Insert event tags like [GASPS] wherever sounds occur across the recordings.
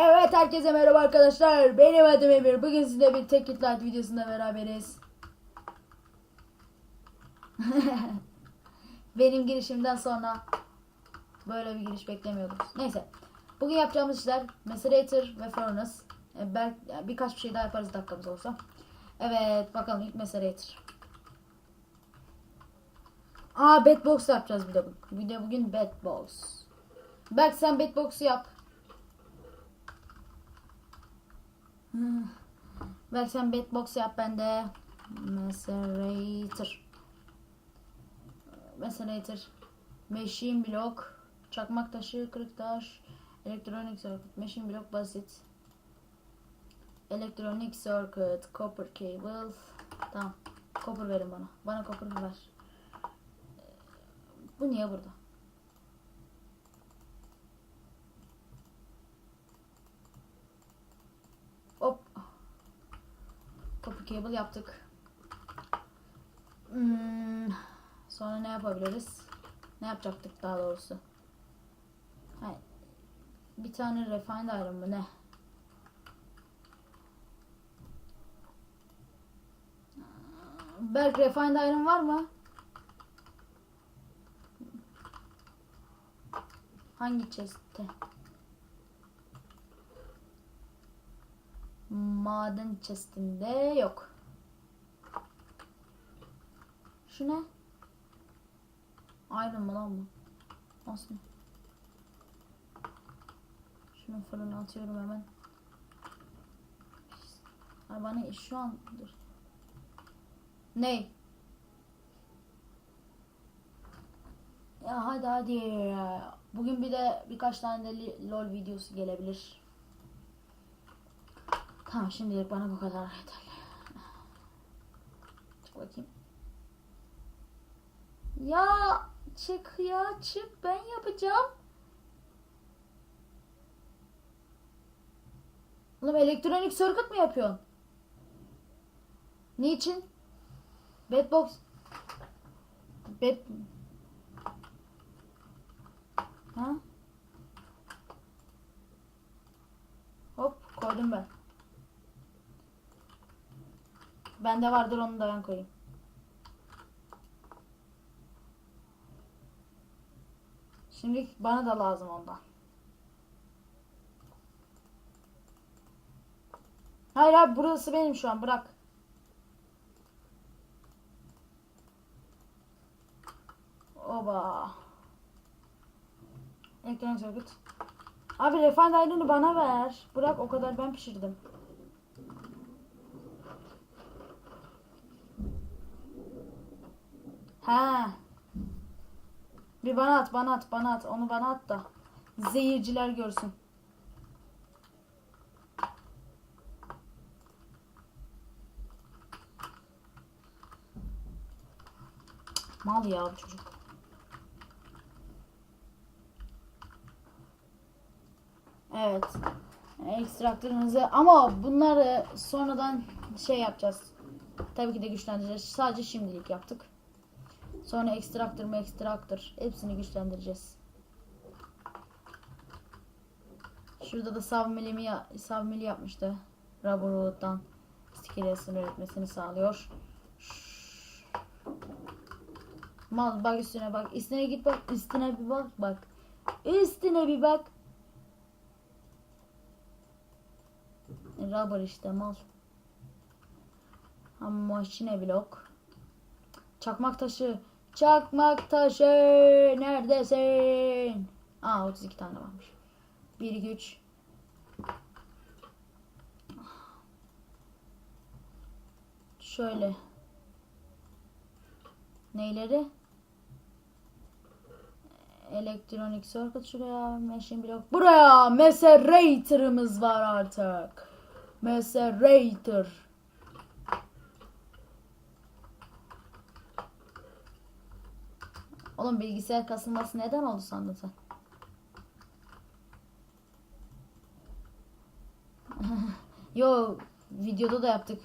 Evet herkese merhaba arkadaşlar. Benim adım Emir. Bugün sizinle bir tek Light videosunda beraberiz. [LAUGHS] Benim girişimden sonra böyle bir giriş beklemiyordum. Neyse. Bugün yapacağımız işler Macerator ve Furnace. E, Belki birkaç bir şey daha yaparız dakikamız olsa. Evet bakalım ilk Macerator. Aa Batbox yapacağız bir de bu. Bir de bugün Batbox. Belki sen Batbox'u yap. Hmm. Belki sen Batbox yap ben de Macerator. Macerator. Machine block. Çakmak taşı, kırık taş. Elektronik circuit. Machine block basit. Elektronik circuit. Copper cable. Tamam. Copper verin bana. Bana copper ver. Bu niye burada? Hop. Copper cable yaptık. Hmm, sonra ne yapabiliriz? Ne yapacaktık daha doğrusu? Hayır. Bir tane refined iron mı ne? Berk refined iron var mı? Hangi chest'te? Maden chest'inde yok. Şu ne? Iron mı lan bu? Aslında. Şunu fırına atıyorum hemen. Ay şu an dur. Ne? Ya hadi hadi. Bugün bir de birkaç tane de LOL videosu gelebilir. Tamam şimdilik bana bu kadar yeterli. Çık bakayım. Ya çık ya çık ben yapacağım. Oğlum elektronik circuit mı yapıyorsun? Niçin? Bedbox. Bed... Ha? Hop koydum ben. Bende vardır onu da ben koyayım. Şimdi bana da lazım ondan. Hayır abi burası benim şu an bırak. Oba. Ekran circuit. Abi refined iron'u bana ver. Bırak o kadar ben pişirdim. Ha. Bir bana at, bana at, bana at. Onu bana at da. Zehirciler görsün. Mal ya bu çocuk. Evet. Ekstraktörünüzü ama bunları sonradan şey yapacağız. Tabii ki de güçlendireceğiz. Sadece şimdilik yaptık. Sonra ekstraktör mı ekstraktör hepsini güçlendireceğiz. Şurada da savmilimi ya, savmili yapmıştı. Raborot'tan stilesini üretmesini sağlıyor. Mal bak üstüne bak. Üstüne git bak. Üstüne bir bak bak. Üstüne bir bak. Rubber işte mal. Ha makine blok. Çakmak taşı. Çakmak taşı. Neredesin? Aa 32 tane varmış. 1 2 3. Şöyle. Neyleri? Elektronik circuit şuraya. Machine block. Buraya. Macerator'ımız var artık. Macerator. Oğlum bilgisayar kasılması neden oldu sandın sen? [LAUGHS] Yo videoda da yaptık.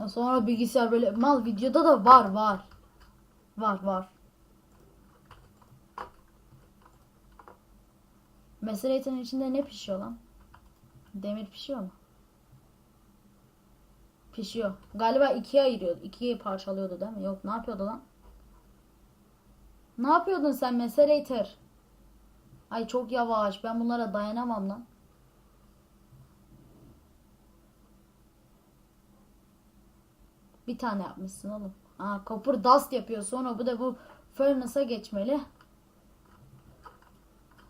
Ya sonra bilgisayar böyle mal videoda da var var. Var var. Meseletin içinde ne pişiyor lan? Demir pişiyor mu? Pişiyor. Galiba ikiye ayırıyordu. ikiye parçalıyordu değil mi? Yok ne yapıyordu lan? Ne yapıyordun sen Meselator? Ay çok yavaş. Ben bunlara dayanamam lan. Bir tane yapmışsın oğlum. Aa, copper dust yapıyor. Sonra bu da bu furnace'a geçmeli.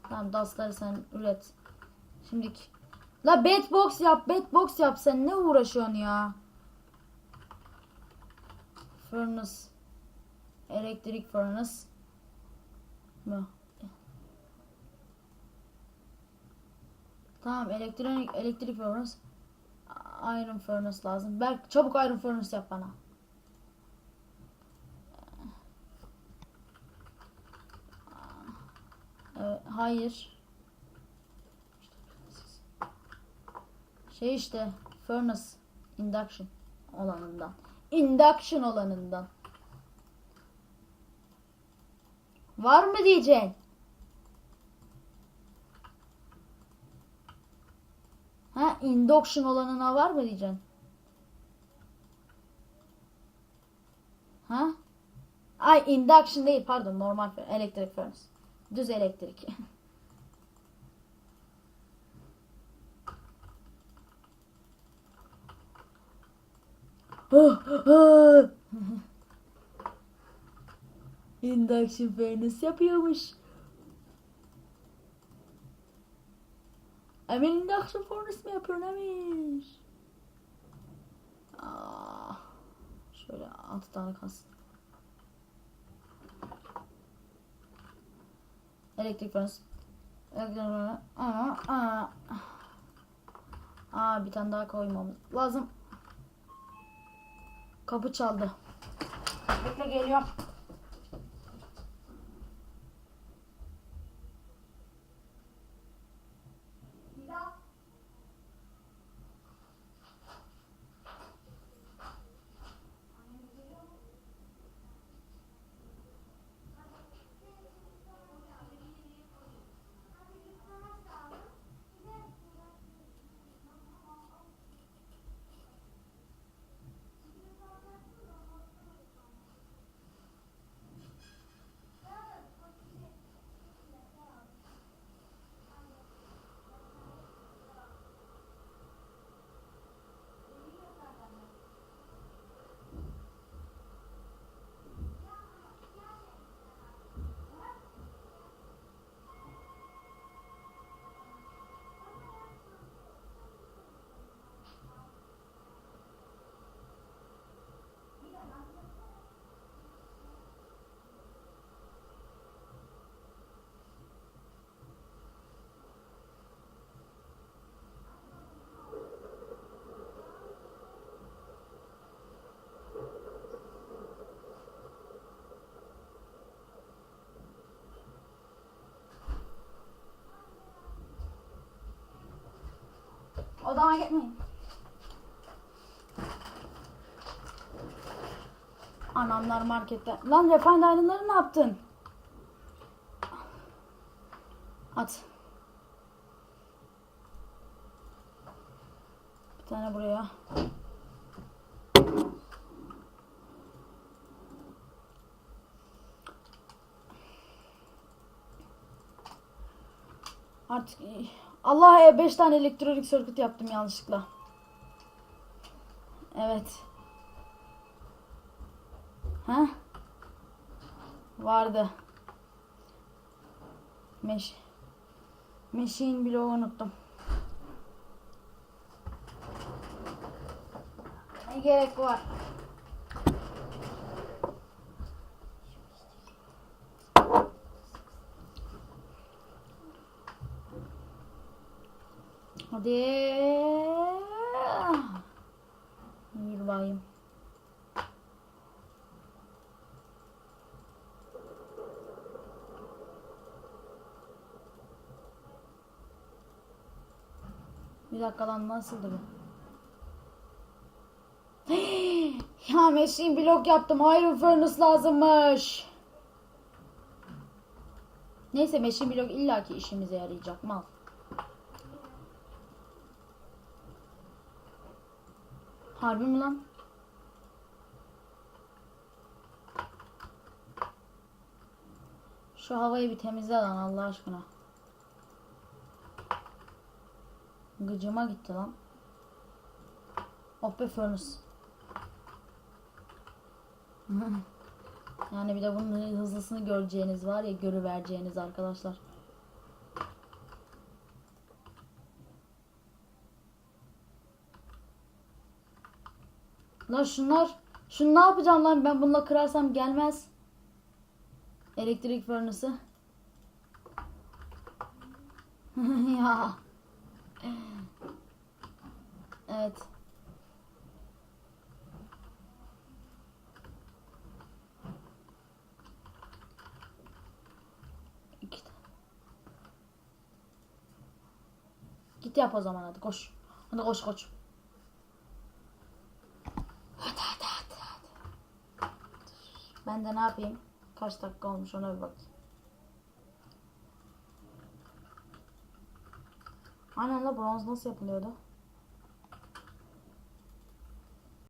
Tamam dustları sen üret. Şimdiki. La bedbox yap. Bedbox yap. Sen ne uğraşıyorsun ya? Furnace. Elektrik furnace. Mı? Tamam elektronik elektrik furnace. Iron furnace lazım. Berk çabuk iron furnace yap bana. Ee, hayır. Şey işte furnace induction olanından. Induction olanından. Var mı diyeceksin? Ha induction olanına var mı diyeceksin? Ha? Ay induction değil pardon normal elektrik furnace. Düz elektrik. [LAUGHS] [LAUGHS] Induction furnace yapıyormuş. Emel induction furnace mi yapıyorsun Emel? Aa, şöyle altı tane kalsın. Elektrik furnace. Elektrik furnace. Aa, aa. Aa, bir tane daha koymamız lazım. Kapı çaldı. Bekle geliyorum. Odama gitmeyin. Anamlar markette. Lan refined iron'ları ne yaptın? At. Bir tane buraya. Artık Allah 5 tane elektronik circuit yaptım yanlışlıkla. Evet. Ha? Vardı. Meş Machine bloğu unuttum. Ne gerek var? Hadi. Yürü bakayım. Bir dakika lan nasıldı bu? [GASPS] ya machine blok yaptım. Iron furnace lazımmış. Neyse meşin blok illaki işimize yarayacak mal. Harbi mi lan? Şu havayı bir temizle lan Allah aşkına. Gıcıma gitti lan. Oh be furnace. [LAUGHS] yani bir de bunun hızlısını göreceğiniz var ya görüvereceğiniz arkadaşlar. Lan şunlar şunu ne yapacağım lan ben bununla kırarsam gelmez. Elektrik fırınısı. [LAUGHS] ya. Evet. Git yap o zaman hadi koş. Hadi koş koş. Hadi hadi hadi hadi. Ben de ne yapayım? Kaç dakika olmuş ona bir bakayım. Aynen bronz nasıl yapılıyordu?